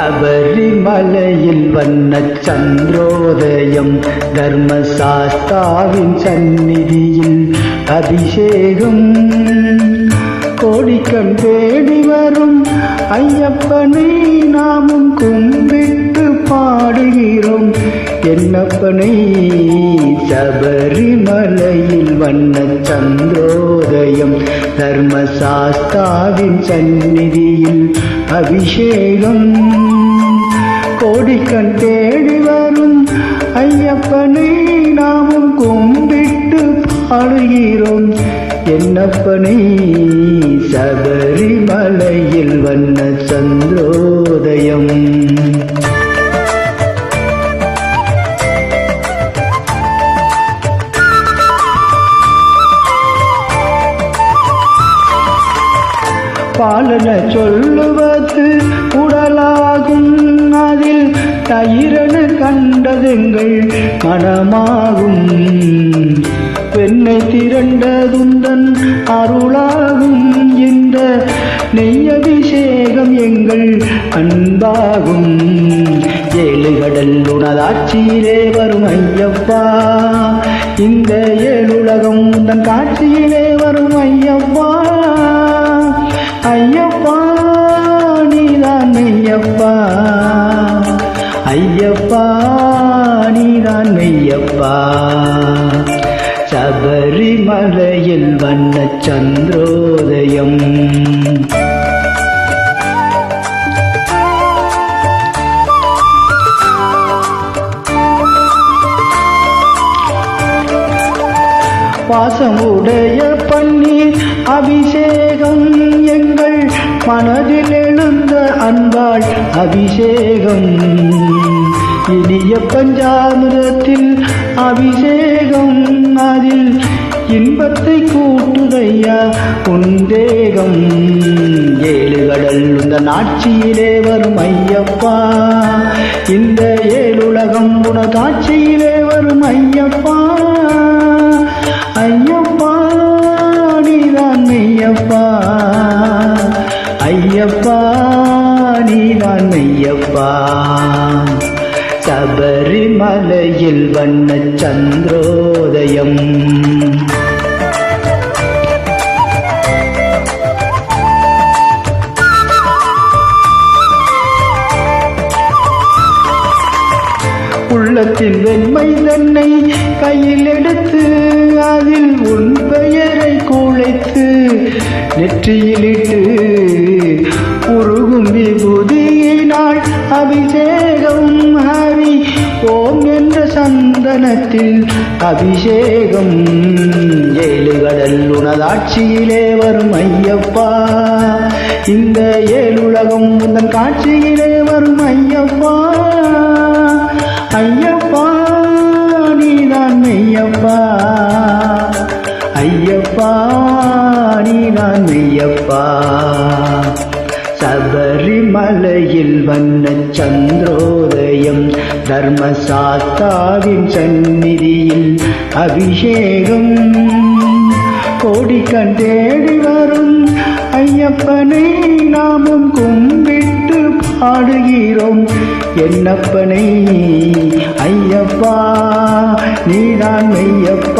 சபரிமலையில் வண்ண சந்திரோதயம் தர்மசாஸ்தாவின் சந்நிதியில் அபிஷேகம். கோடிக்கண் தேடி வரும் ஐயப்பனை நாமும் கும்பிட்டு பாடுகிறோம். என்னப்பனை சபரிமலையில் வண்ண சந்திரோதயம் தர்மசாஸ்தாவின் சந்நிதியில் அபிஷேகம். கோடிக்கண் தேடி வரும். ஐயப்பனை நாமும் கும்பிட்டு பாடுகிறோம். என்னப்பனை சபரிமலையில் வண்ண சந்திரோதயம் பாலன சொல்லுவது உடலாகும். அதில் தயிரன கண்டதெங்கள் மனமாகும். பெண்ணை திரண்டதுந்தன் அருளாகும். இந்த நெய்யபிஷேகம் எங்கள் அன்பாகும். ஏழு கடல் உனதாட்சியிலே வரும் ஐயப்பா. இந்த ஏழுலகம் தன் காட்சியிலே வரும் ஐயப்பா. நீதான் மெய்யப்பா சபரிமலையில் வண்ண சந்திரோதயம். பாசமுடைய பன்னீர் அபிஷேகம். எங்கள் மனதில் எழுந்த அன்பாள் அபிஷேகம். இனிய பஞ்சாமிரத்தில் அபிஷேகம் அதில் இன்பத்தை கூட்டுதையா? உந்தேகம் ஏழு கடல் இந்த நாட்சியிலே வரும் ஐயப்பா. இந்த ஏழுலகம் உனதாட்சியிலே வரும் ஐயப்பா. ஐயப்பா நீதான் மெய்யப்பா. ஐயப்பா நீதான் மெய்யப்பா. சபரிமலையில் வண்ண சந்திரோதயம். உள்ளத்தில் வெண்மை தன்னை கையில் எடுத்து அதில் உன் பெயரை குழைத்து நெற்றியிலிட்டு சந்தனத்தில் அபிஷேகம். ஏழு கடல் உனதாட்சியிலே வரும் ஐயப்பா. இந்த ஏழுலகம் உந்தன் காட்சியிலே வரும் ஐயப்பா. ஐயப்பா நீதான் மெய்யப்பா. ஐயப்பா நீதான் மெய்யப்பா. மலையில் வண்ண சந்திரோதயம் தர்மசாஸ்தாவின் சந்நிதியில் அபிஷேகம். கோடிக்கண் தேடி வரும் ஐயப்பனை நாமும் கும்பிட்டு பாடுகிறோம். என்னப்பனை ஐயப்பா நீதான் மெய்யப்பா.